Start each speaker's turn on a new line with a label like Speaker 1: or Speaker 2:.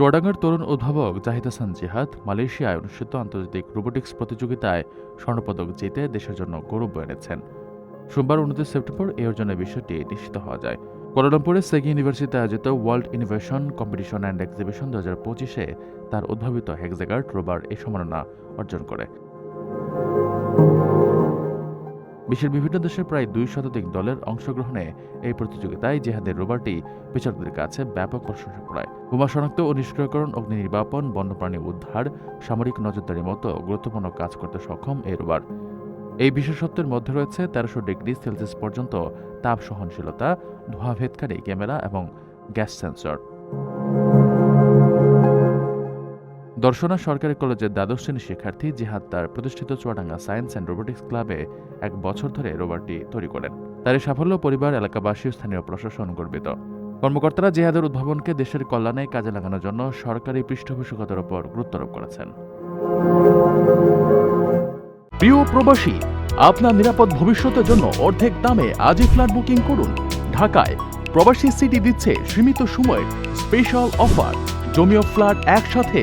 Speaker 1: চুয়াডাঙ্গার তরুণ উদ্ভাবক জাহিদ হাসান জিহাদ মালয়েশিয়ায় অনুষ্ঠিত আন্তর্জাতিক রোবোটিক্স প্রতিযোগিতায় স্বর্ণপদক জিতে দেশের জন্য গৌরব এনেছেন। সোমবার উনত্রিশ সেপ্টেম্বর এই অর্জনের বিষয়টি নিশ্চিত হওয়া যায়। কোয়ালালামপুরের সেগি ইউনিভার্সিটিতে আয়োজিত world innovation competition and exhibition দু হাজার পঁচিশে তার উদ্ভাবিত হেক্সাগার্ড রোবার এই সম্মাননা অর্জন করে। বিশ্বের বিভিন্ন দেশের প্রায় দুই শতাধিক দলের অংশগ্রহণে এই প্রতিযোগিতায় জেহাদের রোবারটি বিচারকদের কাছে ব্যাপক প্রশংসা কুড়ায় বোমা শনাক্ত ও নিষ্ক্রিয়করণ, অগ্নি নির্বাপন, বন্যপ্রাণী উদ্ধার, সামরিক নজরদারির মতো গুরুত্বপূর্ণ কাজ করতে সক্ষম এই রোবার। এই বিশেষত্বের মধ্যে রয়েছে তেরোশো ডিগ্রি সেলসিয়াস পর্যন্ত তাপ সহনশীলতা ধোঁয়াভেদকারী ক্যামেরা এবং গ্যাস সেন্সর। দর্শনা সরকারি কলেজের দ্বাদশ শ্রেণির শিক্ষার্থী জিহাদ তার প্রতিষ্ঠিত চুয়াডাঙ্গা সায়েন্স অ্যান্ড রোবোটিক্স ক্লাবে এক বছর ধরে রোবটটি তৈরি করেন। তার এই সাফল্য পরিবার, এলাকাবাসী স্থানীয় প্রশাসন গর্বিত। কর্মকর্তারা জেহাদের উদ্ভাবনকে দেশের কল্যাণে কাজে লাগানোর জন্য সরকারি পৃষ্ঠপোষকতার উপর গুরুত্বারোপ করেছেন।
Speaker 2: প্রিয় প্রবাসী, আপনার নিরাপদ ভবিষ্যতের জন্য অর্ধেক দামে আজই ফ্ল্যাট বুকিং করুন। ঢাকায় প্রবাসী সিটি দিচ্ছে সীমিত সময়ের স্পেশাল অফার। জমি ও ফ্ল্যাট একসাথে